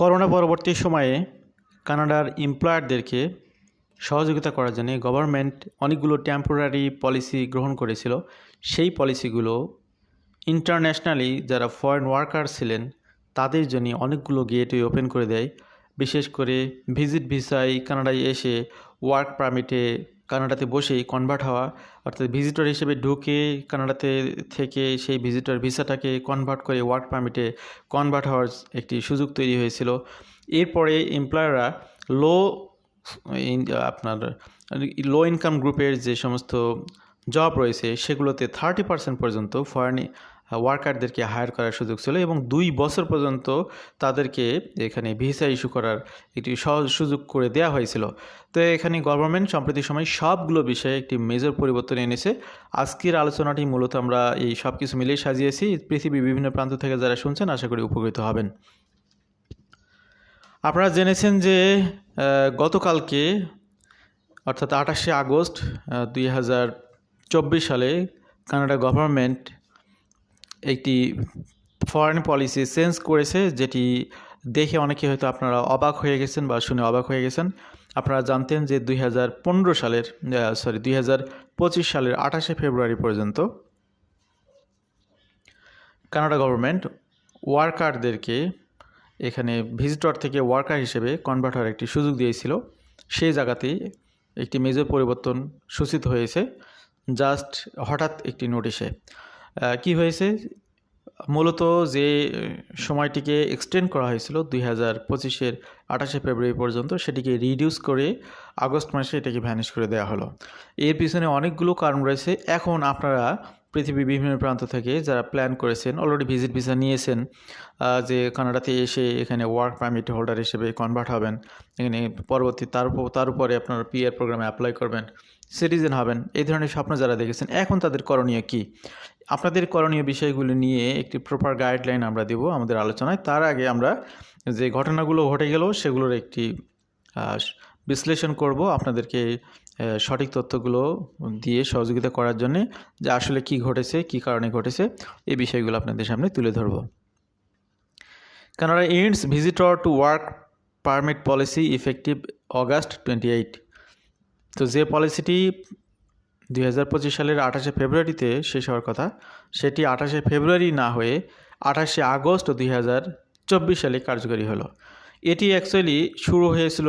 Corona পরবর্তী সময়ে কানাডার এমপ্লয়ারদেরকে সহযোগিতা করার জন্য গভর্নমেন্ট অনেকগুলো টেম্পোরারি পলিসি গ্রহণ করেছিল। সেই পলিসিগুলো ইন্টারন্যাশনালি যারা ফরেন ওয়ার্কার ছিলেন, তাদের জন্য অনেকগুলো গেটওয়ে ওপেন করে দেয়। বিশেষ করে ভিজিট ভিসায় কানাডায় এসে ওয়ার্ক পারমিটে কানাডাতে বসেই কনভার্ট হওয়া, অর্থাৎ ভিজিটর হিসেবে ঢুকে কানাডাতে থেকে সেই ভিজিটর ভিসাটাকে কনভার্ট করে ওয়ার্ক পারমিটে কনভার্ট হওয়ার একটি সুযোগ তৈরি হয়েছিল। এরপরে এমপ্লয়াররা লো আপনার লো ইনকাম গ্রুপের যে সমস্ত জব রয়েছে, সেগুলোতে থার্টি পার্সেন্ট পর্যন্ত ফরেন ওয়ার্কারদেরকে হায়ার করার সুযোগ ছিল এবং দুই বছর পর্যন্ত তাদেরকে এখানে ভিসা ইস্যু করার একটি সহজ সুযোগ করে দেওয়া হয়েছিল। তো এখানে গভর্নমেন্ট সম্প্রতি সময় সবগুলো বিষয়ে একটি মেজর পরিবর্তন এনেছে। আজকের আলোচনাটি মূলত আমরা এই সব কিছু মিলিয়ে সাজিয়েছি। পৃথিবীর বিভিন্ন প্রান্ত থেকে যারা শুনছেন, আশা করি উপকৃত হবেন। আপনারা জেনেছেন যে গতকালকে, অর্থাৎ আঠাশে আগস্ট দুই হাজার চব্বিশ সালে কানাডা গভর্নমেন্ট একটি ফরেন পলিসি চেঞ্জ করেছে, যেটি দেখে অনেকে হয়তো আপনারা অবাক হয়ে গেছেন বা শুনে অবাক হয়ে গেছেন। আপনারা জানতেন যে দুই হাজার পনেরো সালের সরি দুই হাজার পঁচিশ সালের আঠাশে ফেব্রুয়ারি পর্যন্ত কানাডা গভর্নমেন্ট ওয়ার্কারদেরকে এখানে ভিজিটর থেকে ওয়ার্কার হিসেবে কনভার্ট হওয়ার একটি সুযোগ দিয়েছিল। সেই জায়গাতেই একটি মেজর পরিবর্তন সূচিত হয়েছে। জাস্ট হঠাৎ একটি নোটিশে কি হয়েছে? মূলত যে সময়টিকে এক্সটেন্ড করা হয়েছিল দুই হাজার পঁচিশের আঠাশে ফেব্রুয়ারি পর্যন্ত, সেটিকে রিডিউস করে আগস্ট মাসে এটাকে ভ্যানিশ করে দেওয়া হলো। এর পিছনে অনেকগুলো কারণ রয়েছে। এখন আপনারা পৃথিবীর বিভিন্ন প্রান্ত থেকে যারা প্ল্যান করেছেন অলরেডি ভিজিট ভিসা নিয়েছেন যে কানাডাতে এসে এখানে ওয়ার্ক পারমিট হোল্ডার হিসেবে কনভার্ট হবেন, এখানে পরবর্তী তার তার উপরে আপনারা পিআর প্রোগ্রামে অ্যাপ্লাই করবেন সিটিজেন হবেন, এই ধরনের স্বপ্ন যারা দেখেছেন, এখন তাদের করণীয় কি? আপনাদের করণীয় বিষয়গুলো নিয়ে একটি প্রপার গাইডলাইন আমরা দেব আমাদের আলোচনায়। তার আগে আমরা যে ঘটনাগুলো ঘটে গেল সেগুলোর একটি বিশ্লেষণ করব আপনাদেরকে সঠিক তথ্যগুলো দিয়ে সহযোগিতা করার জন্যে যে আসলে কি ঘটেছে, কি কারণে ঘটেছে, এই বিষয়গুলো আপনাদের সামনে তুলে ধরব। Canada ends visitor to work permit policy effective August twenty eight. তো যে পলিসিটি দুই হাজার পঁচিশ সালের আঠাশে ফেব্রুয়ারিতে শেষ হওয়ার কথা। সেটি আঠাশে ফেব্রুয়ারি না হয়ে আঠাশে আগস্ট দুই হাজার চব্বিশ সালে কার্যকরী হলো। এটি অ্যাকচুয়ালি শুরু হয়েছিল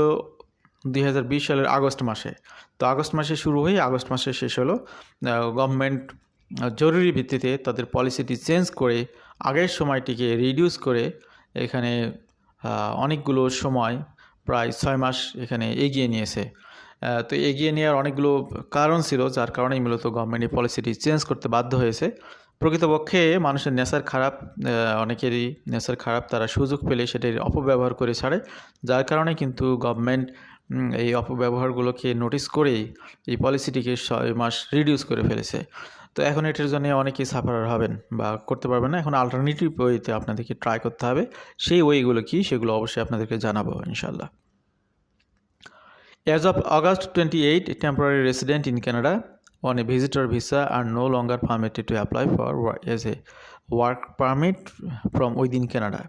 দুই হাজার বিশ সালের আগস্ট মাসে। তো আগস্ট মাসে শুরু হয়ে আগস্ট মাসে শেষ হলো। গভর্নমেন্ট জরুরি ভিত্তিতে তাদের পলিসিটি চেঞ্জ করে, আগের সময়টিকে রিডিউস করে এখানে অনেকগুলো সময়, প্রায় ছয় মাস এখানে এগিয়ে নিয়েছে। তো এগিয়ে নেওয়ার অনেকগুলো কারণ ছিল, যার কারণেই মূলত গভর্নমেন্ট এই পলিসিটি চেঞ্জ করতে বাধ্য হয়েছে। প্রকৃতপক্ষে মানুষের নেশার খারাপ অনেকেরই নেশার খারাপ, তারা সুযোগ পেলে সেটির অপব্যবহার করে ছাড়ে। যার কারণে কিন্তু গভর্নমেন্ট এই অপব্যবহারগুলোকে নোটিস করেই এই পলিসিটিকে ছয় মাস রিডিউস করে ফেলেছে। তো এখন এটির জন্য অনেকেই সাফারার হবেন বা করতে পারবেন না। এখন আলটারনেটিভ ওয়েতে আপনাদেরকে ট্রাই করতে হবে। সেই ওয়েগুলো কি, সেগুলো অবশ্যই আপনাদেরকে জানাব ইনশাল্লাহ As of August 28, temporary resident in Canada on a visitor visa are no longer permitted to apply for work as a work permit from within Canada.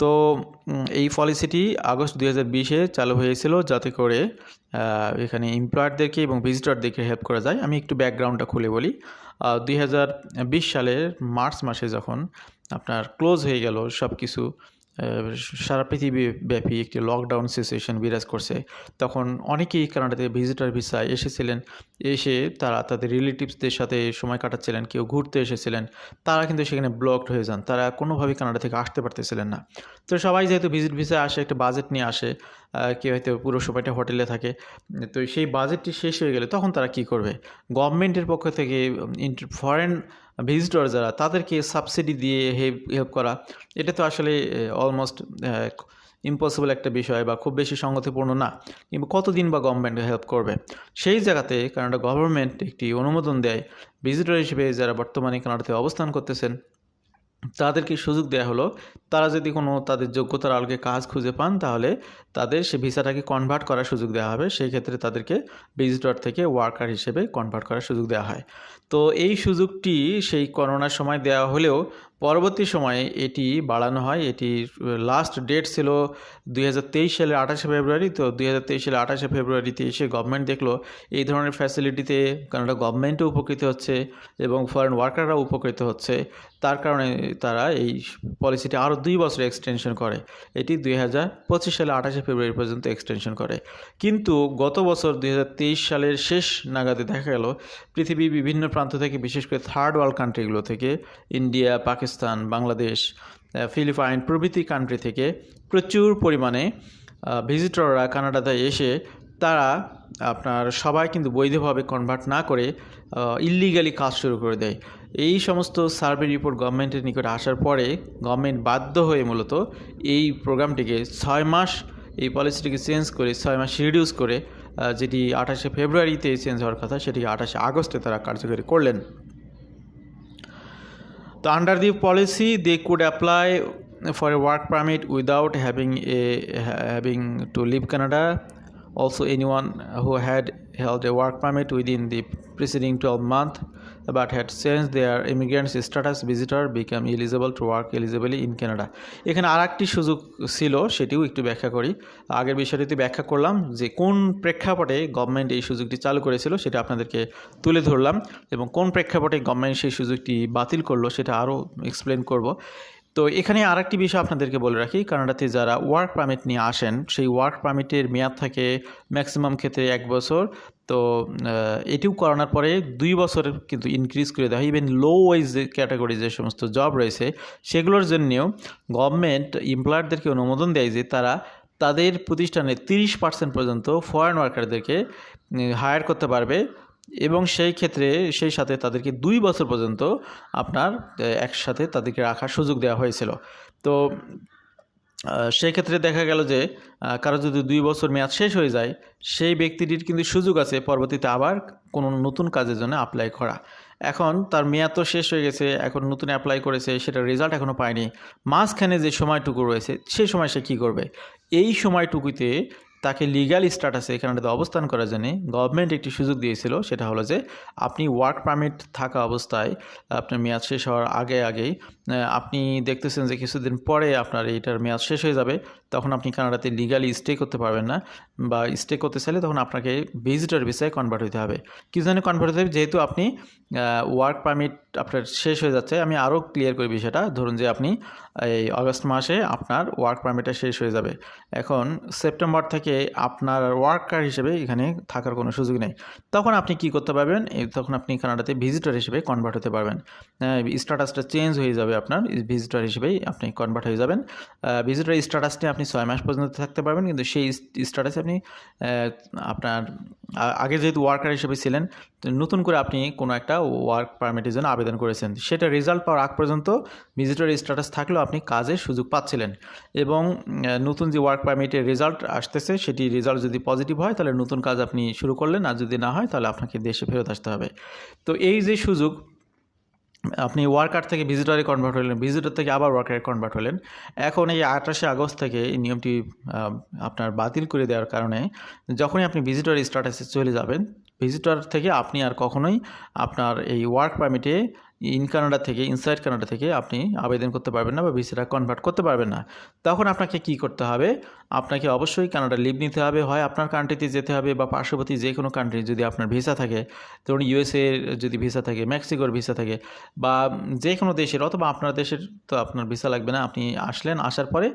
তো এই পলিসিটি আগস্ট দুই হাজার বিশে চালু হয়েছিল যাতে করে এখানে এমপ্লয়ারদেরকে এবং ভিজিটরদেরকে হেল্প করা যায় আমি একটু ব্যাকগ্রাউন্ডটা খুলে বলি দুই হাজার বিশ সালের মার্চ মাসে যখন আপনার ক্লোজ হয়ে গেল সব কিছু সারা পৃথিবী ব্যাপী একটি লকডাউন সিচুয়েশন বিরাজ করছে। তখন অনেকেই কানাডাতে ভিজিটার ভিসায় এসেছিলেন। এসে তারা তাদের রিলেটিভসদের সাথে সময় কাটাচ্ছিলেন, কেউ ঘুরতে এসেছিলেন। তারা কিন্তু সেখানে ব্লকড হয়ে যান। তারা কোনোভাবেই কানাডা থেকে আসতে পারতেছিলেন না। তো সবাই যেহেতু ভিজিট ভিসায় আসে, একটা বাজেট নিয়ে আসে কেউ হয়তো পুরো সময়টা হোটেলে থাকে, তো সেই বাজেটটি শেষ হয়ে গেলে তখন তারা কি করবে? গভর্নমেন্টের পক্ষ থেকে ফরেন ভিজিটর যারা, তাদেরকে সাবসিডি দিয়ে হেল্প করা, এটা তো আসলে অলমোস্ট ইম্পসিবল একটা বিষয় বা খুব বেশি সংগতিপূর্ণ না। কিন্তু কতদিন বা গভর্নমেন্ট হেল্প করবে? সেই জায়গাতে কানাডা গভর্নমেন্ট একটি অনুমোদন দেয়। ভিজিটর হিসেবে যারা বর্তমানে কানাডাতে অবস্থান করতেছেন, তাদেরকে সুযোগ দেওয়া হলো, তারা যদি কোনো তাদের যোগ্যতার আলোকে কাজ খুঁজে পান, তাহলে তাদের সে ভিসাটাকে কনভার্ট করার সুযোগ দেওয়া হবে। সেই ক্ষেত্রে তাদেরকে ভিজিটর থেকে ওয়ার্কার হিসেবে কনভার্ট করার সুযোগ দেওয়া হয়। তো এই সুযোগটি সেই করোনার সময় দেওয়া হলেও পরবর্তী সময়ে এটি বাড়ানো হয়। এটি লাস্ট ডেট ছিল দুই হাজার তেইশ সালের আঠাশে ফেব্রুয়ারি। তো দুই হাজার সালের আঠাশে ফেব্রুয়ারিতে এসে গভর্নমেন্ট দেখল এই ধরনের ফ্যাসিলিটিতে কানাডা গভর্নমেন্টও উপকৃত হচ্ছে এবং ফরেন ওয়ার্কাররাও উপকৃত হচ্ছে। তার কারণে তারা এই পলিসিটি আরও দুই বছর এক্সটেনশন করে। এটি দুই হাজার পঁচিশ সালে আঠাশে ফেব্রুয়ারি পর্যন্ত এক্সটেনশন করে। কিন্তু গত বছর দুই হাজার তেইশ সালের শেষ নাগাদে দেখা গেল পৃথিবীর বিভিন্ন প্রান্ত থেকে, বিশেষ করে থার্ড ওয়ার্ল্ড কান্ট্রিগুলো থেকে ইন্ডিয়া পাকিস্তান বাংলাদেশ ফিলিপাইন প্রভৃতি কান্ট্রি থেকে প্রচুর পরিমাণে ভিজিটররা কানাডাতে এসে তারা আপনার সবাই কিন্তু বৈধভাবে কনভার্ট না করে ইল্লিগালি কাজ শুরু করে দেয়। এই সমস্ত সার্ভে রিপোর্ট গভর্নমেন্টের নিকটে আসার পরে গভর্নমেন্ট বাধ্য হয়ে মূলত এই প্রোগ্রামটিকে ছয় মাস, এই পলিসিটিকে চেঞ্জ করে, ছয় মাস রিডিউস করে যেটি আঠাশে ফেব্রুয়ারিতে চেঞ্জ হওয়ার কথা, সেটি আঠাশে আগস্টে তারা কার্যকরী করলেন। তো under the policy they could apply for a work permit without having a having to leave Canada also any one who had held a work permit within the preceding 12 months, but had changed their immigrant status. Visitor become eligible to work eligibly in Canada. এখানে আর একটি সুযোগ ছিল, সেটিও একটু ব্যাখ্যা করি। আগের বিষয়টিতে ব্যাখ্যা করলাম যে, কোন প্রেক্ষাপটে গভর্নমেন্ট এই সুযোগটি চালু করেছিল সেটা আপনাদেরকে তুলে ধরলাম এবং কোন প্রেক্ষাপটে গভর্নমেন্ট সেই সুযোগটি বাতিল করল সেটা আরও এক্সপ্লেন করব। তো এখানে আরেকটি বিষয় আপনাদেরকে বলে রাখি কানাডাতে যারা ওয়ার্ক পারমিট নিয়ে আসেন, সেই ওয়ার্ক পারমিটের মেয়াদ থাকে ম্যাক্সিমাম ক্ষেত্রে এক বছর। তো এটিও করানোর পরে দুই বছর কিন্তু ইনক্রিজ করে দেওয়া হয়। ইভেন লো ওয়াইজ ক্যাটাগরি যে সমস্ত জব রয়েছে, সেগুলোর জন্যেও গভর্নমেন্ট এমপ্লয়ারদেরকে অনুমোদন দেয় যে তারা তাদের প্রতিষ্ঠানে তিরিশ পার্সেন্ট পর্যন্ত ফরেন ওয়ার্কারদেরকে হায়ার করতে পারবে। এবং সেই ক্ষেত্রে সেই সাথে তাদেরকে দুই বছর পর্যন্ত আপনার একসাথে তাদেরকে রাখার সুযোগ দেওয়া হয়েছিল। তো আহ, সেই ক্ষেত্রে দেখা গেল যে কারও যদি দুই বছর মেয়াদ শেষ হয়ে যায় সেই ব্যক্তিটির কিন্তু সুযোগ আছে পরবর্তীতে আবার কোনো নতুন কাজের জন্য অ্যাপ্লাই করা। এখন তার মেয়াদ তো শেষ হয়ে গেছে এখন নতুন অ্যাপ্লাই করেছে সেটা রেজাল্ট এখনও পায়নি। মাঝখানে যে সময়টুকু রয়েছে সেই সময় সে কী করবে? এই সময়টুকুতে তাকে লিগাল স্ট্যাটাসে কানাডাতে অবস্থান করার জন্য গভর্নমেন্ট একটি সুযোগ দিয়েছিল, সেটা হলো যে আপনি ওয়ার্ক পারমিট থাকা অবস্থায়, আপনার মেয়াদ শেষ হওয়ার আগে আগেই আপনি দেখতেছেন যে কিছুদিন পরে আপনার এইটার মেয়াদ শেষ হয়ে যাবে, তখন আপনি কানাডাতে লিগালি স্টে করতে পারবেন না। বা স্টে করতে চাইলে তখন আপনাকে ভিজিটর ভিসায় কনভার্ট হতে হবে। কি জন্য কনভার্ট হতে হবে, যেহেতু আপনি ওয়ার্ক পারমিট আপনার শেষ হয়ে যাচ্ছে, আমি আরও ক্লিয়ার করি বিষয়টা। ধরুন যে আপনি, এই আগস্ট মাসে আপনার ওয়ার্ক পারমিটটা শেষ হয়ে যাবে। এখন সেপ্টেম্বর থেকে আপনার ওয়ার্কার হিসেবে এখানে থাকার কোনো সুযোগ নেই। তখন আপনি কি করতে পারবেন? তখন আপনি কানাডাতে ভিজিটর হিসেবে কনভার্ট হতে পারবেন। স্ট্যাটাসটা চেঞ্জ হয়ে যাবে আপনার ভিজিটর হিসেবেই আপনি কনভার্ট হয়ে যাবেন। ভিজিটর স্ট্যাটাস নিয়ে আপনি ছয় মাস পর্যন্ত থাকতে পারবেন, কিন্তু সেই স্ট্যাটাসে আপনি আহ, আপনার আগে যেহেতু ওয়ার্কার হিসেবে ছিলেন নতুন করে আপনি কোনো একটা ওয়ার্ক পারমিটের জন্য আবেদন করেছেন। সেটা রেজাল্ট পাওয়ার আগ পর্যন্ত ভিজিটর স্ট্যাটাস থাকলেও আপনি কাজের সুযোগ পাচ্ছিলেন। এবং নতুন যে ওয়ার্ক পারমিটের রেজাল্ট আসতেছে সেটি রেজাল্ট যদি পজিটিভ হয় তাহলে নতুন কাজ আপনি শুরু করলেন। আর যদি না হয় তাহলে আপনাকে দেশে ফেরত আসতে হবে। তো এই যে সুযোগ আপনি ওয়ার্কার থেকে ভিজিটরে কনভার্ট হলেন, ভিজিটার থেকে আবার ওয়ার্কারে কনভার্ট হলেন। এখন এই আঠাশে আগস্ট থেকে এই নিয়মটি আপনার বাতিল করে দেওয়ার কারণে যখনই আপনি ভিজিটর স্ট্যাটাসে চলে যাবেন, ভিজিটর থেকে আপনি আর কখনোই আপনার এই ওয়ার্ক পারমিটে ইন কানাডা থেকে ইনসাইড কানাডা থেকে আপনি আবেদন করতে পারবেন না বা ভিসাটা কনভার্ট করতে পারবেন না। তখন আপনাকে কি করতে হবে? আপনাকে অবশ্যই কানাডা লিভ নিতে হবে। হয় আপনার কান্ট্রিতে যেতে হবে বা পার্শ্ববর্তী যে কোনো কান্ট্রি যদি আপনার ভিসা থাকে, ধরুন ইউএসএ যদি ভিসা থাকে মেক্সিকোর ভিসা থাকে বা যে কোনো দেশের অথবা আপনার দেশের তো আপনার ভিসা লাগবে না, আপনি আসলেন, আসার পরে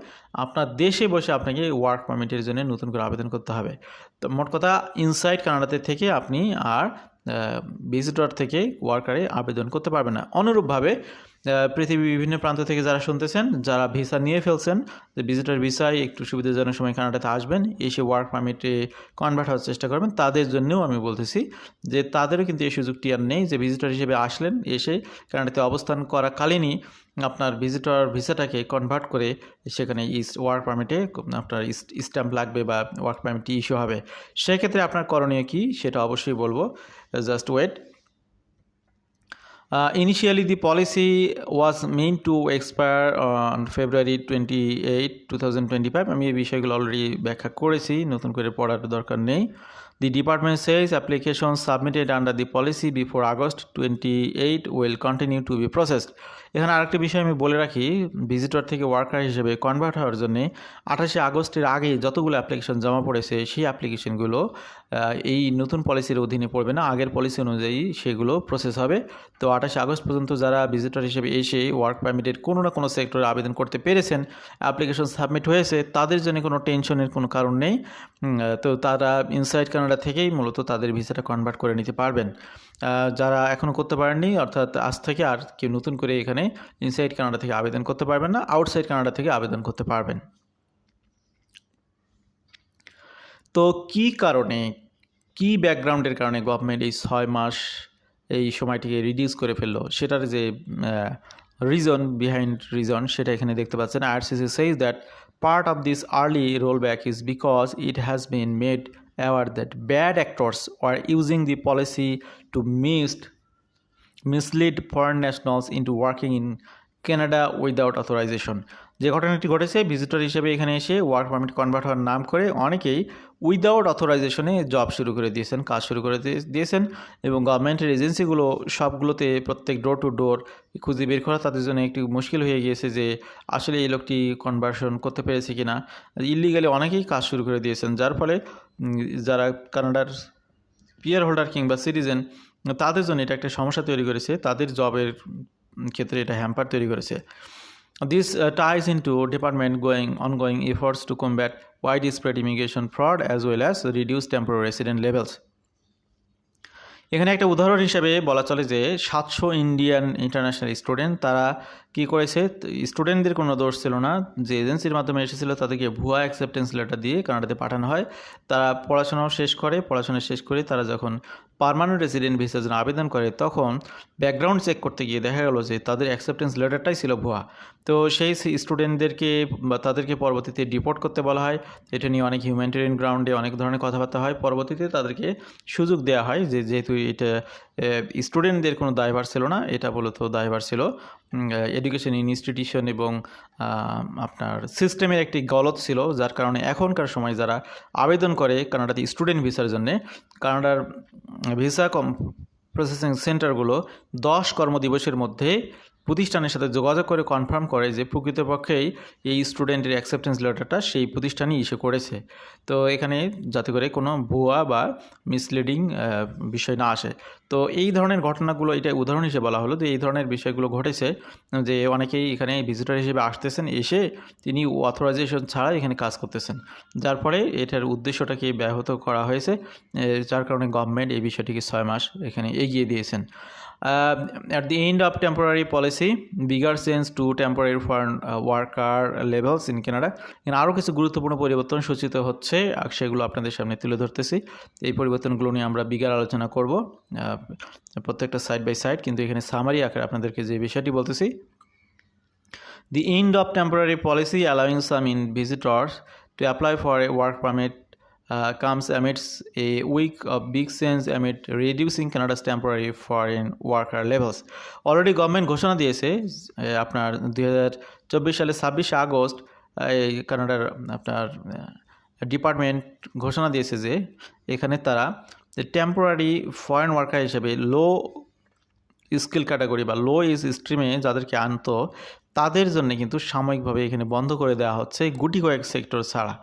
আপনার দেশে বসে আপনাকে ওয়ার্ক পারমিটের জন্য নতুন করে আবেদন করতে হবে। তো মোট কথা ইনসাইড কানাডাতে থেকে আপনি আর ভিজিটর থেকে ওয়ার্কারে আবেদন করতে পারবে না। অনুরূপভাবে পৃথিবীর বিভিন্ন প্রান্ত থেকে যারা শুনতেছেন, যারা ভিসা নিয়ে ফেলছেন, যে ভিজিটর ভিসায় একটু সুবিধাজনক সময় কানাডাতে আসবেন, এসে ওয়ার্ক পারমিটে কনভার্ট হওয়ার চেষ্টা করবেন, তাদের জন্যও আমি বলতেছি যে তাদেরও কিন্তু এই সুযোগটি আর নেই যে ভিজিটার হিসেবে আসলেন, এসে কানাডাতে অবস্থান করাকালীনই আপনার ভিজিটর ভিসাটাকে কনভার্ট করে সেখানে ইস্ট ওয়ার্ক পারমিটে আপনার স্ট্যাম্প লাগবে বা ওয়ার্ক পারমিটটি ইস্যু হবে। সেক্ষেত্রে আপনার করণীয় কী? সেটা অবশ্যই বলব। Just wait Uh, initially, the policy was meant to expire on February 28, 2025 আমি এই বিষয়গুলো অলরেডি ব্যাখ্যা The department says applications submitted under the policy before August 28 will continue to be processed. এখানে আরেকটি বিষয় আমি বলে রাখি ভিজিটর থেকে ওয়ার্কার হিসেবে কনভার্ট হওয়ার জন্য আঠাশে আগস্টের আগে যতগুলো অ্যাপ্লিকেশন জমা পড়েছে, সেই অ্যাপ্লিকেশনগুলো এই নতুন পলিসির অধীনে পড়বে না, আগের পলিসি অনুযায়ী সেগুলো প্রসেস হবে। তো আঠাশে আগস্ট পর্যন্ত যারা ভিজিটর হিসেবে এসে ওয়ার্ক পারমিটের কোনো না কোনো সেক্টরে আবেদন করতে পেরেছেন অ্যাপ্লিকেশন সাবমিট হয়েছে, তাদের জন্য কোনো টেনশনের কোনো কারণ নেই। তো তারা ইনসাইড কানাডা থেকেই মূলত তাদের ভিসাটা কনভার্ট করে নিতে পারবেন। যারা এখনও করতে পারেননি, অর্থাৎ আজ থেকে আর কেউ নতুন করে এখানে ইনসাইড কানাডা থেকে আবেদন করতে পারবেন না আউটসাইড কানাডা থেকে আবেদন করতে পারবেন। তো কি কারণে, কি ব্যাকগ্রাউন্ডের কারণে গভর্নমেন্ট এই ছয় মাস এই সময়টিকে রিডিউস করে ফেলল? সেটার যে রিজন বিহাইন্ড রিজন সেটা এখানে দেখতে পাচ্ছেন। RCC says that part of this early roll back is because it has been made aware that bad actors are using the policy to mis- mislead foreign nationals into working in Canada without authorization. যে ঘটনাটি ঘটেছে visitor হিসেবে এখানে এসে work permit convert হওয়ার নাম করে অনেকেই উইদাউট অথরাইজেশনে জব শুরু করে দিয়েছেন, কাজ শুরু করে দিয়েছেন এবং গভর্নমেন্টের এজেন্সিগুলো সবগুলোতে প্রত্যেক ডোর টু ডোর খুঁজে বের করা তাদের জন্য একটু মুশকিল হয়ে গিয়েছে যে আসলে এই লোকটি কনভার্সন করতে পেরেছে কি না ইলিগালি অনেকেই কাজ শুরু করে দিয়েছেন, যার ফলে যারা কানাডার পিয়ার হোল্ডার কিংবা সিটিজেন, তাদের জন্য এটা একটা সমস্যা তৈরি করেছে। তাদের জবের ক্ষেত্রে এটা হ্যাম্পার তৈরি করেছে। This ties in to department going ongoing efforts to combat wide spread immigration fraud as well as reduce temporary resident levels এখানে একটা উদাহরণ হিসাবে বলা চলে যে সাতশো ইন্ডিয়ান ইন্টারন্যাশনাল স্টুডেন্ট তারা কি করেছে? স্টুডেন্টদের কোনো দোষ ছিল না। যে এজেন্সির মাধ্যমে এসেছিল, তাদেরকে ভুয়া অ্যাকসেপ্টেন্স লেটার দিয়ে কানাডাতে পাঠানো হয়। তারা পড়াশোনাও শেষ করে, পড়াশোনা শেষ করে তারা যখন পারমানেন্ট রেসিডেন্ট ভিসার জন্য আবেদন করে, তখন ব্যাকগ্রাউন্ড চেক করতে গিয়ে দেখা গেলো যে তাদের অ্যাকসেপ্টেন্স লেটারটাই ছিল ভুয়া। তো সেই স্টুডেন্টদেরকে বা তাদেরকে পরবর্তীতে ডিপোর্ট করতে বলা হয়। এটা নিয়ে অনেক হিউম্যানিটেরিয়ান গ্রাউন্ডে অনেক ধরনের কথাবার্তা হয়। পরবর্তীতে তাদেরকে সুযোগ দেওয়া হয় যে যেহেতু এটা স্টুডেন্টদের কোনো দায়ভার ছিল না, এটা মূলত দায়ভার ছিল এডুকেশন ইনস্টিটিউশন এবং আপনার সিস্টেমের একটি গলত ছিল, যার কারণে এখনকার সময় যারা আবেদন করে কানাডাতে স্টুডেন্ট ভিসার জন্যে, কানাডার ভিসা কম প্রসেসিং সেন্টারগুলো দশ কর্মদিবসের মধ্যে প্রতিষ্ঠানের সাথে যোগাযোগ করে কনফার্ম করে যে প্রকৃতপক্ষেই এই স্টুডেন্টের অ্যাকসেপ্টেন্স লেটারটা সেই প্রতিষ্ঠানই ইস্যু করেছে। তো এখানে যাতে করে কোনো ভুয়া বা মিসলিডিং বিষয় না আসে। তো এই ধরনের ঘটনাগুলো, এটা উদাহরণ হিসেবে বলা হলো যে এই ধরনের বিষয়গুলো ঘটেছে যে অনেকেই এখানে ভিজিটর হিসেবে আসতেছেন, এসে তিনি অথরাইজেশন ছাড়া এখানে কাজ করতেছেন। যার ফলে এটার উদ্দেশ্যটাকে ব্যাহত করা হয়েছে যার কারণে গভর্নমেন্ট এই বিষয়টিকে ছয় মাস এখানে এগিয়ে দিয়েছেন। At the end of temporary policy, bigger change to temporary foreign uh, worker levels in Canada. এখানে আরও কিছু গুরুত্বপূর্ণ পরিবর্তন সূচিত হচ্ছে সেগুলো আপনাদের সামনে তুলে ধরতেছি এই পরিবর্তনগুলো নিয়ে আমরা বিগার আলোচনা করব প্রত্যেকটা সাইড বাই সাইড কিন্তু এখানে সামারি আকারে আপনাদেরকে যে বিষয়টি বলতেছি The end of temporary policy allowing some in visitors to apply for a work permit uh, comes amidst a week of big change amid reducing Canada's temporary foreign worker levels. Already government ঘোষণা দিয়েছে আপনার দুই হাজার চব্বিশ সালে ছাব্বিশে August এই কানাডার আপনার ডিপার্টমেন্ট ঘোষণা দিয়েছে যে এখানে তারা টেম্পোরারি ফরেন ওয়ার্কার হিসেবে লো স্কিল ক্যাটাগরি বা লো ইজ স্ট্রিমে যাদেরকে আনতো তাদের জন্য কিন্তু সাময়িকভাবে এখানে বন্ধ করে দেওয়া হচ্ছে গুটি কয়েক সেক্টর ছাড়া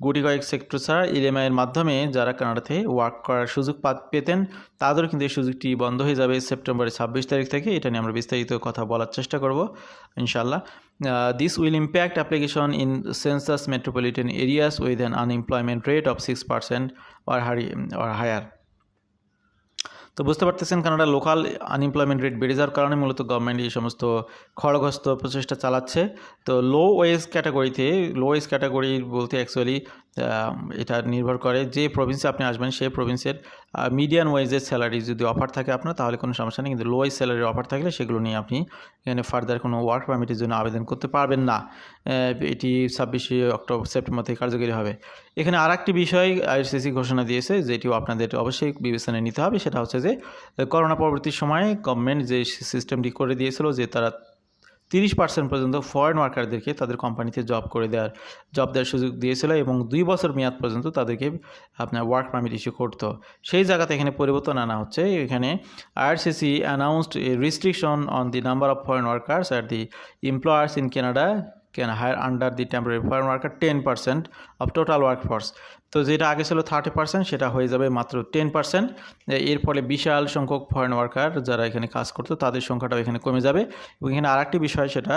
গুটি কয়েক সেক্টর ছাড়া ইএমআইয়ের মাধ্যমে যারা কানাডাতে ওয়ার্ক করার সুযোগ পেতেন, তাদেরও কিন্তু এই সুযোগটি বন্ধ হয়ে যাবে সেপ্টেম্বরের ছাব্বিশ তারিখ থেকে। এটা নিয়ে আমরা বিস্তারিত কথা বলার চেষ্টা করব ইনশাল্লাহ this will impact application in census metropolitan areas with an unemployment rate of six percent or higher or higher তো বুঝতে পারতেছেন কানাডা লোকাল আনএমপ্লয়মেন্ট রেট বেড়ে যাওয়ার কারণে মূলত গভর্নমেন্ট এই সমস্ত খড়গ্রস্ত প্রচেষ্টা চালাচ্ছে। তো লো ওয়েজ ক্যাটাগরিতে লো ওয়েজ ক্যাটাগরি বলতে অ্যাকচুয়ালি এটা নির্ভর করে যে প্রভিন্সে আপনি আসবেন, সেই প্রভিন্সের মিডিয়ান ওয়েজের স্যালারি যদি অফার থাকে আপনার, তাহলে কোনো সমস্যা নেই। কিন্তু লো ওয়েজ স্যালারির অফার থাকলে সেগুলো নিয়ে আপনি এখানে ফার্দার কোনো ওয়ার্ক পারমিটের জন্য আবেদন করতে পারবেন না। এটি ছাব্বিশে অক্টোবর, সেপ্টেম্বর থেকে কার্যকরী হবে। এখানে আর একটি বিষয় আইআরসিসি ঘোষণা দিয়েছে, যেটিও আপনাদের অবশ্যই বিবেচনায় নিতে হবে। সেটা হচ্ছে যে করোনা পরবর্তী সময়ে গভর্নমেন্ট যে সিস্টেমটি করে দিয়েছিল যে তারা তিরিশ পার্সেন্ট পর্যন্ত ফরেন ওয়ার্কারদেরকে তাদের কোম্পানিতে জব করে দেওয়ার জব দেওয়ার সুযোগ দিয়েছিল এবং দুই বছর মেয়াদ পর্যন্ত তাদেরকে আপনার ওয়ার্ক পারমিট ইস্যু করতো। সেই জায়গাতে এখানে পরিবর্তন আনা হচ্ছে। এখানে IRCC announced a restriction on the number of foreign workers at the employers in Canada hire under the temporary foreign worker ten percent of total workforce তো যেটা আগে ছিল থার্টি পার্সেন্ট সেটা হয়ে যাবে মাত্র টেন পার্সেন্ট এর ফলে বিশাল সংখ্যক ফরেন ওয়ার্কার যারা এখানে কাজ করতো, তাদের সংখ্যাটাও এখানে কমে যাবে। এবং এখানে আরেকটি বিষয়, সেটা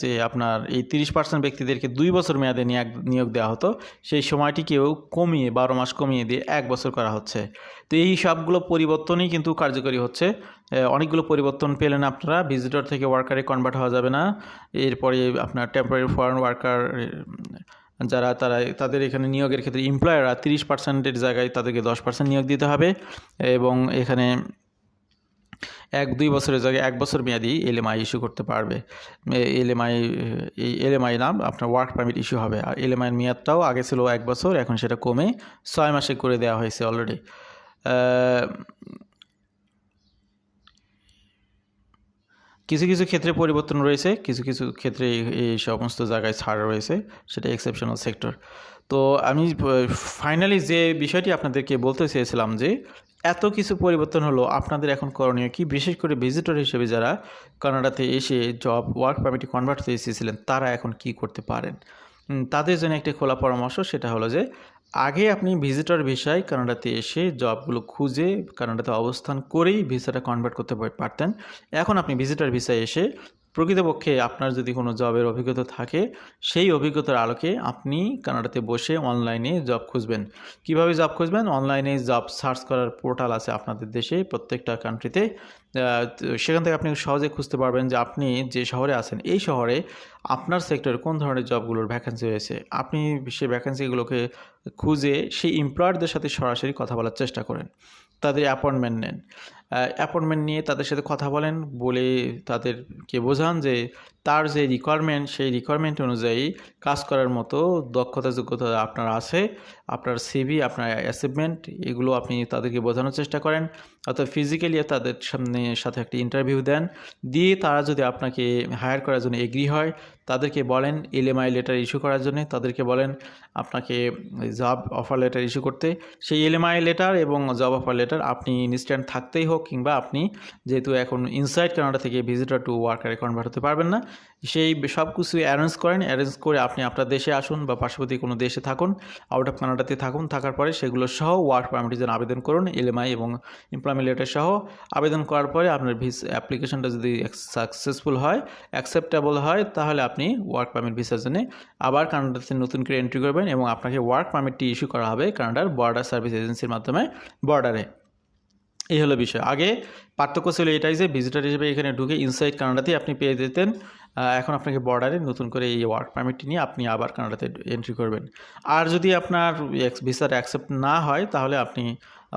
যে আপনার এই তিরিশ পার্সেন্ট ব্যক্তিদেরকে দুই বছর মেয়াদে নিয়োগ নিয়োগ দেওয়া হতো, সেই সময়টিকেও কমিয়ে, বারো মাস কমিয়ে দিয়ে এক বছর করা হচ্ছে। তো এই সবগুলো পরিবর্তনই কিন্তু কার্যকরী হচ্ছে। অনেকগুলো পরিবর্তন পেলেন আপনারা ভিজিটর থেকে ওয়ার্কারে কনভার্ট হওয়া যাবে না। এরপরে আপনার টেম্পোরারি ফরেন ওয়ার্কার যারা তারা তাদের এখানে নিয়োগের ক্ষেত্রে এমপ্লয়াররা তিরিশ পার্সেন্টের জায়গায় তাদেরকে দশ পার্সেন্ট নিয়োগ দিতে হবে এবং এখানে এক দুই বছরের জায়গায় এক বছর মেয়াদি এলএমআই ইস্যু করতে পারবে। এলএমআই এই এলএমআই নাম আপনার ওয়ার্ক পারমিট ইস্যু হবে। আর এলএমআইয়ের মেয়াদটাও আগে ছিল এক বছর, এখন সেটা কমে ছয় মাসে করে দেওয়া হয়েছে অলরেডি কিছু কিছু ক্ষেত্রে পরিবর্তন রয়েছে, কিছু কিছু ক্ষেত্রে এই- সমস্ত জায়গায় ছাড় রয়েছে, সেটা এক্সেপশনাল সেক্টর তো আমি ফাইনালি যে বিষয়টি আপনাদেরকে বলতে চেয়েছিলাম যে, এত কিছু পরিবর্তন হলো আপনাদের এখন করণীয় কি? বিশেষ করে ভিজিটর হিসেবে যারা কানাডাতে এসে জব ওয়ার্ক পারমিটে কনভার্ট হতে এসেছিলেন, তারা এখন কি করতে পারেন? তাদের জন্য একটি খোলা পরামর্শ, সেটা হলো যে আগে আপনি ভিজিটর ভিসায় কানাডাতে এসে জবগুলো খুঁজে কানাডাতে অবস্থান করেই ভিসাটা কনভার্ট করতে পারতেন। এখন আপনি ভিজিটর ভিসায় এসে প্রকৃতপক্ষে আপনার যদি কোনো জবের অভিজ্ঞতা থাকে, সেই অভিজ্ঞতার আলোকে আপনি কানাডাতে বসে অনলাইনে জব খুঁজবেন। কীভাবে জব খুঁজবেন? অনলাইনে জব সার্চ করার পোর্টাল আছে আপনাদের দেশে, প্রত্যেকটা কান্ট্রিতে। সেখান থেকে আপনি সহজে খুঁজতে পারবেন যে আপনি যে শহরে আছেন, এই শহরে আপনার সেক্টরে কোন ধরনের জবগুলোর ভ্যাকেন্সি রয়েছে। আপনি সেই ভ্যাকেন্সিগুলোকে খুঁজে সেই এমপ্লয়ারদের সাথে সরাসরি কথা বলার চেষ্টা করেন। তাদের অ্যাপয়েন্টমেন্ট নেন। অ্যাপয়েন্টমেন্ট নিয়ে তাদের সাথে কথা বলেন, বলে তাদেরকে বোঝান যে তার যে রিকোয়ারমেন্ট সেই রিকোয়ারমেন্ট অনুযায়ী কাজ করার মতো দক্ষতা, যোগ্যতা আপনার আছে, আপনার সিভি আপনার অ্যাচিভমেন্ট এগুলো আপনি তাদেরকে বোঝানোর চেষ্টা করেন। অর্থাৎ ফিজিক্যালি তাদের সামনে, সাথে একটি ইন্টারভিউ দেন। দিয়ে তারা যদি আপনাকে হায়ার করার জন্য এগ্রি হয়, তাদেরকে বলেন এলএমআই লেটার ইস্যু করার জন্য। তাদেরকে বলেন আপনাকে জব অফার লেটার ইস্যু করতে। সেই এলএমআই লেটার এবং জব অফার লেটার আপনি ইনস্ট্যান্ট থাকতেই হোক কিংবা আপনি যেহেতু এখন ইনসাইড কানাডা থেকে ভিজিটার টু ওয়ার্কারে কনভার্ট হতে পারবেন না, সেই সব কিছু অ্যারেঞ্জ করেন অ্যারেঞ্জ করে আপনি আপনার দেশে আসুন বা পার্শ্ববর্তী কোনো দেশে থাকুন আউট অফ কানাডাতে থাকুন, থাকার পরে সেগুলো সহ ওয়ার্ক পারমিটের জন্য আবেদন করুন এলএমআই এবং এমপ্লয়মেন্ট লেটার সহ আবেদন করার পরে আপনার ভিস অ্যাপ্লিকেশনটা যদি সাকসেসফুল হয় অ্যাকসেপ্টেবল হয়, তাহলে আপনি ওয়ার্ক পারমিট ভিসার জন্য আবার কানাডাতে নতুন করে এন্ট্রি করবেন এবং আপনাকে ওয়ার্ক পারমিটটি ইস্যু করা হবে কানাডার বর্ডার সার্ভিস এজেন্সির মাধ্যমে বর্ডারে এই হলো বিষয়। আগে পার্থক্য ছিল এটাই যে ভিজিটার হিসেবে এখানে ঢুকে ইনসাইড কানাডাতে আপনি পেয়ে যেতেন এখন আপনাকে বর্ডারে নতুন করে এই ওয়ার্ক পারমিটটি নিয়ে আপনি আবার কানাডাতে এন্ট্রি করবেন। আর যদি আপনার ভিসার অ্যাকসেপ্ট না হয়, তাহলে আপনি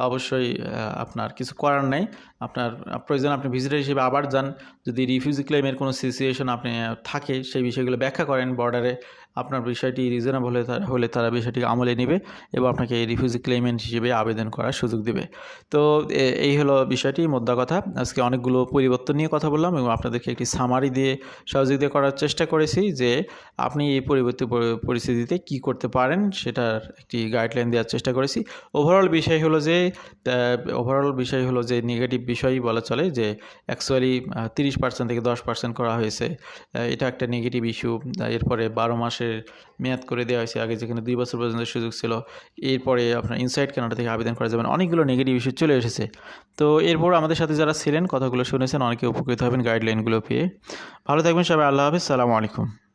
অবশ্যই আপনার কিছু করার নেই। আপনার, প্রয়োজন আপনি ভিজিটার হিসেবে আবার যান। যদি রিফিউজি ক্লেমের কোনো সিচুয়েশন আপনি থাকে, সেই বিষয়গুলো ব্যাখ্যা করেন বর্ডারে আপনার বিষয়টি রিজনেবল হলে তারা হলে তারা বিষয়টিকে আমলে নেবে এবং আপনাকে রিফিউজি ক্লেমেন্ট হিসেবে আবেদন করার সুযোগ দেবে। তো এই হলো বিষয়টি, মোদ্দা কথা। আজকে অনেকগুলো পরিবর্তন নিয়ে কথা বললাম এবং আপনাদেরকে একটি সামারি দিয়ে সহযোগিতা করার চেষ্টা করেছি যে আপনি এই পরিবর্তিত পরিস্থিতিতে কি করতে পারেন সেটার একটি গাইডলাইন দেওয়ার চেষ্টা করেছি। ওভারঅল বিষয় হলো যে ওভারঅল বিষয় হলো যে নেগেটিভ বিষয়ই বলা চলে যে অ্যাকচুয়ালি তিরিশ পার্সেন্ট থেকে দশ পার্সেন্ট করা হয়েছে। এটা একটা নেগেটিভ ইস্যু এরপরে বারো মাসের মেয়াদ করে দেওয়া হয়েছে। আগে যেখানে দুই বছর পর্যন্ত সুযোগ ছিল, এরপরে আপনার ইনসাইড কানাডা থেকে আবেদন করা যাবেন অনেকগুলো নেগেটিভ ইস্যু চলে এসেছে। তো এরপর আমাদের সাথে যারা ছিলেন, কথাগুলো শুনেছেন, অনেকে উপকৃত হবেন গাইডলাইনগুলো পেয়ে। ভালো থাকবেন সবাই, আল্লাহ হাফিজ, সালামু আলাইকুম।